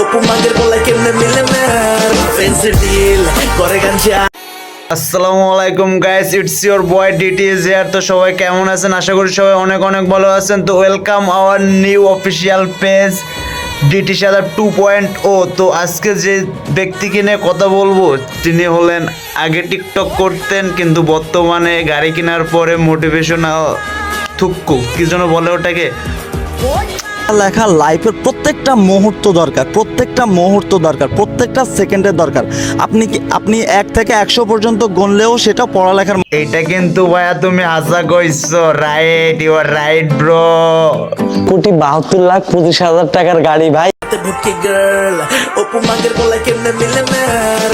অপু মাগের বলাই কেমনে মিলে ম্যার ফেন্সি ডিল করে গাঞ্জা আসসালামু আলাইকুম guys it's your boy DTS ইয়ার তো সবাই কেমন আছেন? আশা করি সবাই অনেক অনেক ভালো আছেন। তো welcome our new official page DT সাদা টু পয়েন্ট ও তো আজকে যে ব্যক্তিকে নিয়ে কথা বলব তিনি হলেন আগে টিকটক করতেন কিন্তু বর্তমানে গাড়ি কেনার পরে মোটিভেশনাল থুক্কু। কি যেন বলে ওটাকে? লেখা লাইফের প্রত্যেকটা মুহূর্ত দরকার প্রত্যেকটা মুহূর্ত দরকার প্রত্যেকটা সেকেন্ডের দরকার। আপনি কি আপনি এক থেকে একশো পর্যন্ত গণলেও সেটা পড়ালেখার এটা কিন্তু ভাইয়া তুমি আশা কইছো right you are right bro কোটি বাহাত্তর লাখ পঁচিশ হাজার টাকার গাড়ি ভাই। তে গার্ল অপু মাগের বলাই কেমনে মিলে ম্যার?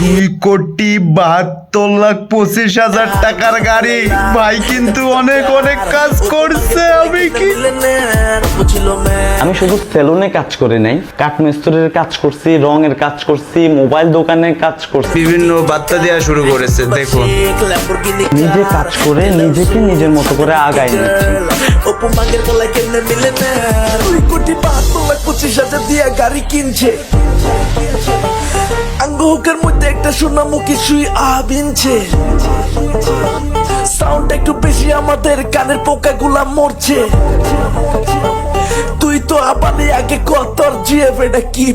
দুই কোটি বাহাত্তর লাখ পঁচিশ হাজার টাকার গাড়ি। ভাই কিন্তু অনেক অনেক কাজ করছে আমি কি শুধু সেলুনে কাজ করি নাই কাঠমিস্ত্রির কাজ করছি রঙের কাজ করছি মোবাইল দোকানে কাজ করছি। বিভিন্ন বার্তা দেওয়া শুরু করেছে দেখুন। নিজে কাজ করে নিজেকে নিজের মতো করে আগায় নিচ্ছি। অপু মাগের কেমনে মিলে দুই কোটি বাহাত্তর লাখ পঁচিশ হাজার দিয়ে গাড়ি কিনছে। আঙ্গহুকের মধ্যে একটা সোনামুখী সুই আবিনছে সাউন্ড একটু বেশি আমাদের কানের পোকাগুলা মরছে। তো আবার আগে কত জিএফ এটা কি